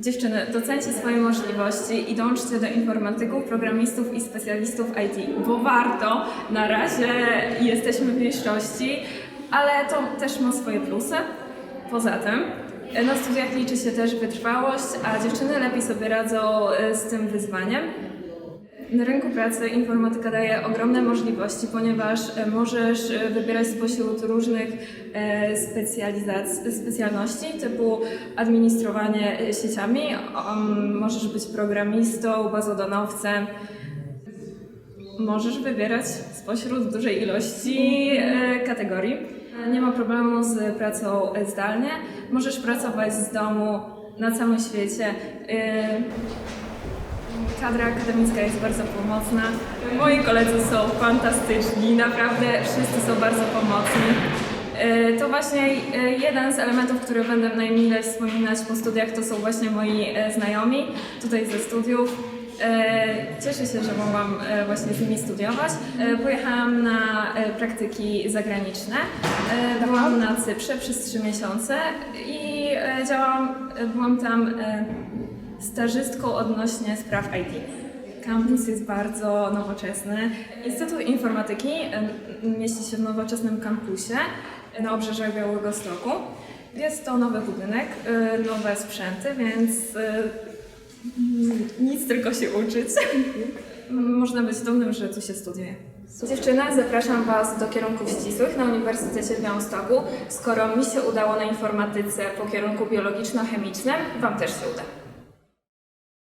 Dziewczyny, docencie swoje możliwości i dążcie do informatyków, programistów i specjalistów IT, bo warto. Na razie jesteśmy w mniejszości, ale to też ma swoje plusy. Poza tym na studiach liczy się też wytrwałość, a dziewczyny lepiej sobie radzą e, z tym wyzwaniem. Na rynku pracy informatyka daje ogromne możliwości, ponieważ e, możesz e, wybierać spośród różnych e, specjalności typu administrowanie sieciami, możesz być programistą, bazodonowcem. Możesz wybierać spośród dużej ilości kategorii. Nie ma problemu z pracą zdalnie. Możesz pracować z domu na całym świecie. Kadra akademicka jest bardzo pomocna. Moi koledzy są fantastyczni, naprawdę wszyscy są bardzo pomocni. E, To właśnie e, jeden z elementów, które będę najmilej wspominać po studiach, to są właśnie moi e, znajomi tutaj ze studiów. Cieszę się, że mogłam właśnie z nimi studiować. Pojechałam na praktyki zagraniczne. Byłam na Cyprze przez trzy miesiące i działałam, byłam tam stażystką odnośnie spraw IT. Kampus jest bardzo nowoczesny. Instytut Informatyki mieści się w nowoczesnym kampusie na obrzeżach Białego Stoku. Jest to nowy budynek, y, nowe sprzęty, więc y, mm, nic tylko się uczyć. Można być dumnym, że tu się studiuje. Dziewczyny, zapraszam Was do kierunków ścisłych na Uniwersytecie w Białymstoku. Skoro mi się udało na informatyce po kierunku biologiczno-chemicznym, Wam też się uda.